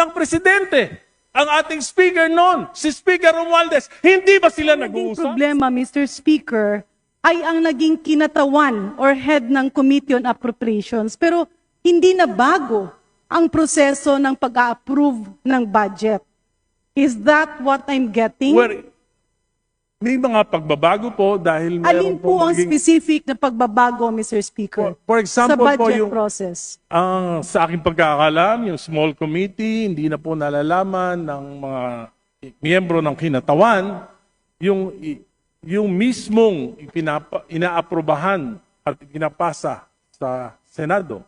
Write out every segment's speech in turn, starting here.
ng presidente. Ang ating speaker noon, si Speaker Romualdez, hindi ba sila nag-uusap? problema, Mr. Speaker, ay ang naging kinatawan or head ng Committee on Appropriations. Pero hindi na bago ang proseso ng pag-approve ng budget. Is that what I'm getting? Where, may mga pagbabago po dahil meron Alin po ang maging- specific na pagbabago, Mr. Speaker? For- for example sa po, budget yung- process. Ang sa aking pagkakalam, yung small committee, hindi na po nalalaman ng mga miyembro ng kinatawan yung yung mismong ipinapa, inaaprobahan at pinapasa sa Senado.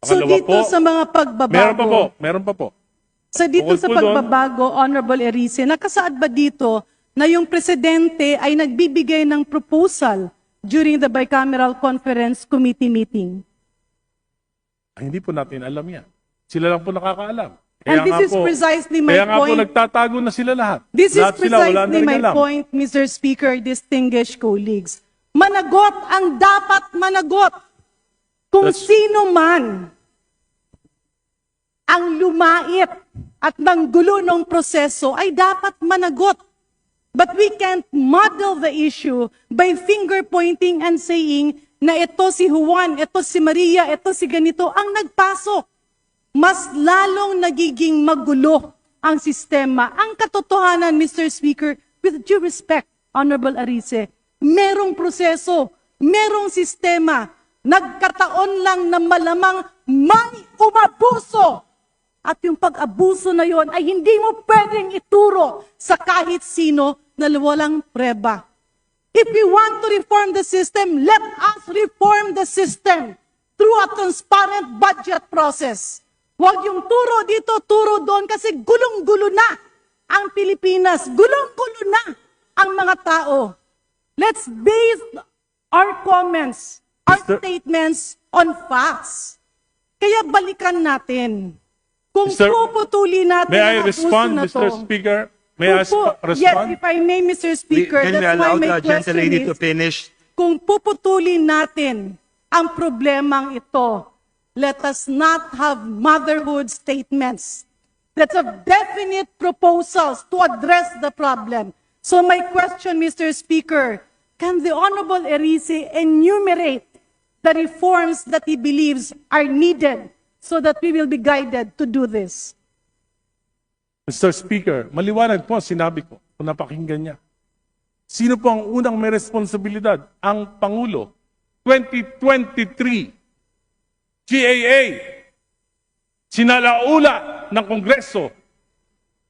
So Pangalawa dito po, sa mga pagbabago, meron pa po, meron pa po. sa dito Bukod sa po doon- pagbabago, Honorable Erice, nakasaad ba dito na yung presidente ay nagbibigay ng proposal during the bicameral conference committee meeting? Ay, hindi po natin alam yan. Sila lang po nakakaalam. And this is precisely my kaya nga po point. nagtatago na sila lahat. This is lahat sila, na precisely rin my alam. point, Mr. Speaker, distinguished colleagues. Managot ang dapat managot. Kung That's- sino man ang lumait at nanggulo ng proseso ay dapat managot. But we can't model the issue by finger pointing and saying na ito si Juan, ito si Maria, ito si ganito ang nagpasok mas lalong nagiging magulo ang sistema. Ang katotohanan, Mr. Speaker, with due respect, Honorable Arice, merong proseso, merong sistema, nagkataon lang na malamang may umabuso. At yung pag-abuso na yon ay hindi mo pwedeng ituro sa kahit sino na walang preba. If we want to reform the system, let us reform the system through a transparent budget process. Huwag yung turo dito, turo doon kasi gulong-gulo na ang Pilipinas. Gulong-gulo na ang mga tao. Let's base our comments, our Mr. statements on facts. Kaya balikan natin. Kung Mr. puputuli natin May I ang abuso respond, na Mr. to, Speaker? May I kung sp- po- Yes, respond? if I may, Mr. Speaker, Can we that's why allow my the gentle question lady is, to finish? kung puputulin natin ang problemang ito, let us not have motherhood statements. Let's have definite proposals to address the problem. So my question, Mr. Speaker, can the Honorable Erice enumerate the reforms that he believes are needed so that we will be guided to do this? Mr. Speaker, maliwanag po sinabi ko kung napakinggan niya. Sino po ang unang may responsibilidad? Ang Pangulo. 2023, GAA, sinalaula ng Kongreso,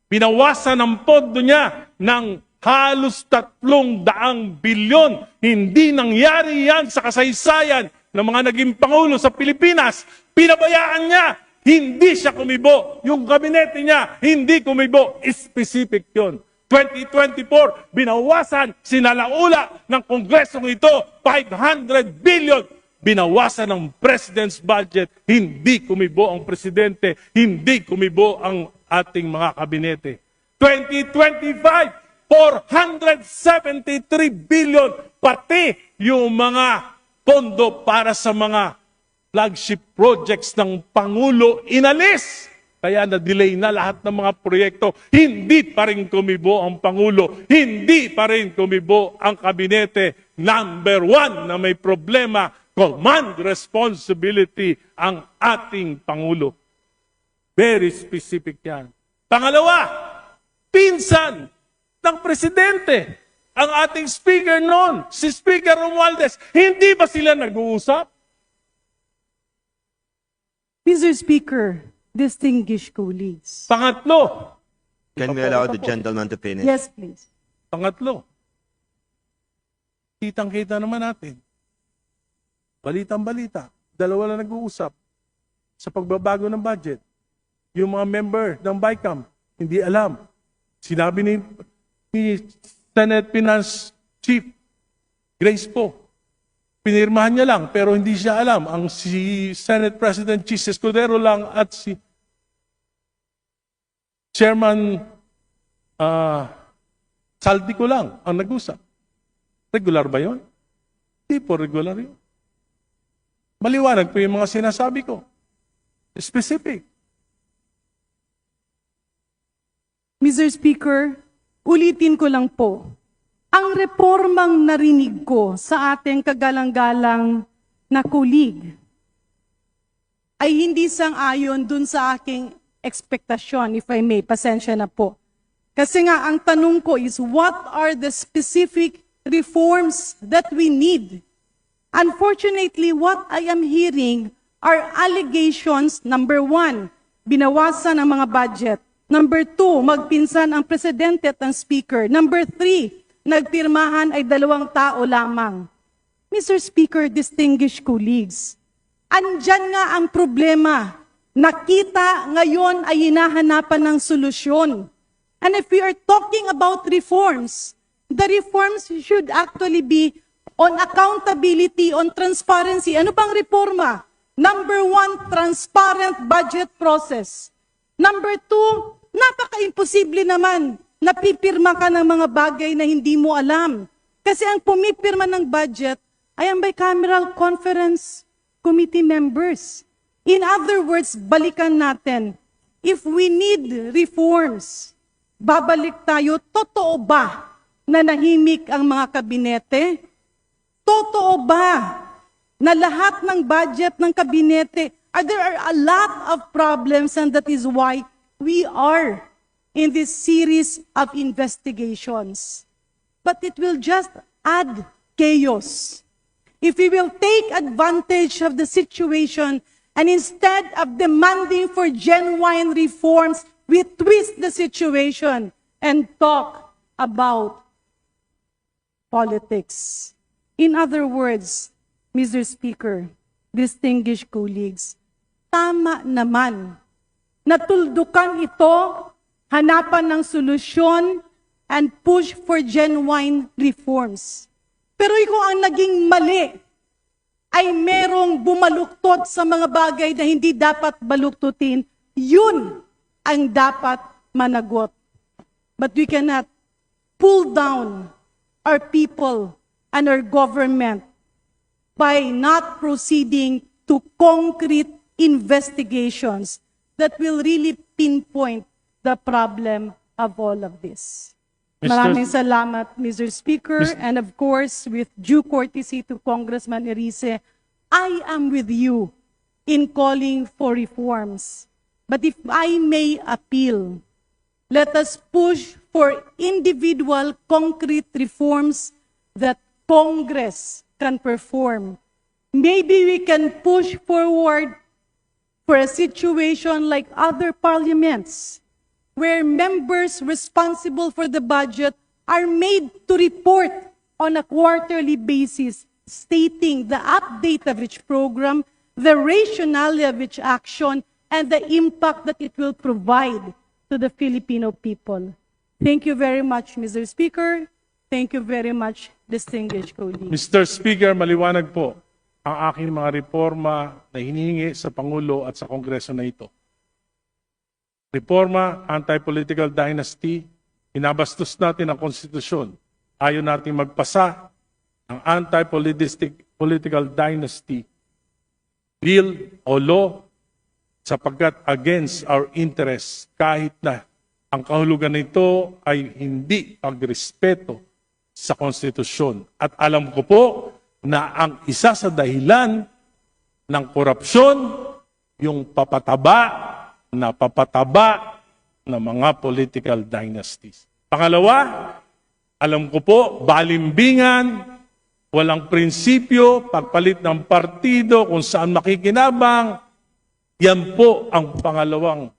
binawasan ang pondo niya ng halos tatlong daang bilyon. Hindi nangyari yan sa kasaysayan ng mga naging Pangulo sa Pilipinas. Pinabayaan niya. Hindi siya kumibo. Yung kabinete niya, hindi kumibo. Specific yon. 2024, binawasan, sinalaula ng Kongresong ito, 500 billion. Binawasan ng President's budget, hindi kumibo ang Presidente, hindi kumibo ang ating mga kabinete. 2025, 473 billion, pati yung mga pondo para sa mga flagship projects ng Pangulo inalis. Kaya na-delay na lahat ng mga proyekto. Hindi pa rin kumibo ang Pangulo. Hindi pa rin kumibo ang kabinete. Number one na may problema, command responsibility ang ating Pangulo. Very specific yan. Pangalawa, pinsan ng presidente. Ang ating speaker noon, si Speaker Romualdez, hindi ba sila nag-uusap? Mr. Speaker, distinguished colleagues. Pangatlo, Can we allow the gentleman to finish? Yes, please. pangatlo, kitang-kita naman natin. Balitang-balita, dalawa lang nag-uusap sa pagbabago ng budget. Yung mga member ng BICAM, hindi alam. Sinabi ni, ni Senate Finance Chief Grace po, pinirmahan niya lang pero hindi siya alam. Ang si Senate President Chis Escudero lang at si Chairman ah Saldi ko lang ang nag-usap. Regular ba yon? Hindi po regular yun. Maliwanag po yung mga sinasabi ko. Specific. Mr. Speaker, ulitin ko lang po. Ang reformang narinig ko sa ating kagalang-galang na kulig ay hindi sang-ayon dun sa aking ekspektasyon, if I may. Pasensya na po. Kasi nga, ang tanong ko is, what are the specific reforms that we need? Unfortunately, what I am hearing are allegations, number one, binawasan ang mga budget. Number two, magpinsan ang presidente at ang speaker. Number three, nagpirmahan ay dalawang tao lamang. Mr. Speaker, distinguished colleagues, andyan nga ang problema. Nakita ngayon ay hinahanapan ng solusyon. And if we are talking about reforms, the reforms should actually be on accountability, on transparency. Ano bang reforma? Number one, transparent budget process. Number two, napaka-imposible naman na pipirma ka ng mga bagay na hindi mo alam. Kasi ang pumipirma ng budget ay ang bicameral conference committee members. In other words, balikan natin, if we need reforms, babalik tayo, totoo ba na nahimik ang mga kabinete? Totoo ba na lahat ng budget ng kabinete, are there are a lot of problems and that is why we are in this series of investigations. But it will just add chaos. If we will take advantage of the situation and instead of demanding for genuine reforms, we twist the situation and talk about politics. In other words, Mr. Speaker, distinguished colleagues, tama naman. Natuldukan ito, hanapan ng solusyon, and push for genuine reforms. Pero kung ang naging mali ay merong bumaluktot sa mga bagay na hindi dapat baluktutin, yun ang dapat managot. But we cannot pull down our people and our government by not proceeding to concrete investigations that will really pinpoint the problem of all of this. Mr. Maraming salamat, Mr. Speaker, Mis- and of course, with due courtesy to Congressman Erice, I am with you in calling for reforms. But if I may appeal, let us push for individual concrete reforms that Congress can perform. Maybe we can push forward for a situation like other parliaments, where members responsible for the budget are made to report on a quarterly basis, stating the update of each program, the rationale of each action, and the impact that it will provide to the Filipino people. Thank you very much, Mr. Speaker. Thank you very much, distinguished colleagues. Mr. Speaker, maliwanag po ang aking mga reforma na hinihingi sa Pangulo at sa Kongreso na ito. Reforma, anti-political dynasty, inabastos natin ang konstitusyon. Ayaw natin magpasa ng anti-political dynasty bill o law sapagkat against our interests kahit na ang kahulugan nito ay hindi pagrespeto sa konstitusyon. At alam ko po na ang isa sa dahilan ng korupsyon, yung papataba na papataba ng mga political dynasties. Pangalawa, alam ko po, balimbingan, walang prinsipyo, pagpalit ng partido, kung saan makikinabang, yan po ang pangalawang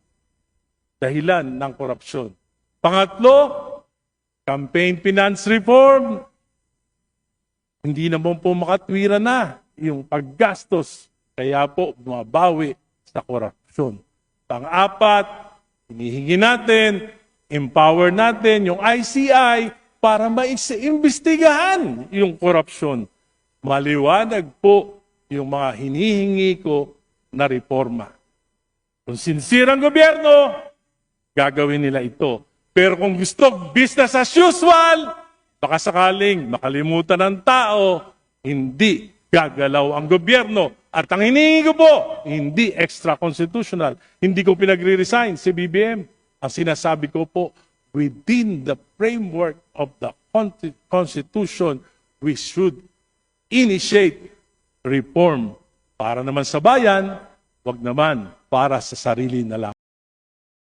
dahilan ng korupsyon. Pangatlo, campaign finance reform. Hindi naman po makatwira na yung paggastos. Kaya po bumabawi sa korupsyon. Pang-apat, hinihingi natin, empower natin yung ICI para maimbestigahan yung korupsyon. Maliwanag po yung mga hinihingi ko na reforma. Kung sincere gobyerno, gagawin nila ito. Pero kung gusto business as usual, baka sakaling makalimutan ng tao, hindi gagalaw ang gobyerno. At ang hinihingi ko po, hindi extra-constitutional. Hindi ko pinagre-resign si BBM. Ang sinasabi ko po, within the framework of the Consti- Constitution, we should initiate reform para naman sa bayan, wag naman para sa sarili na lang.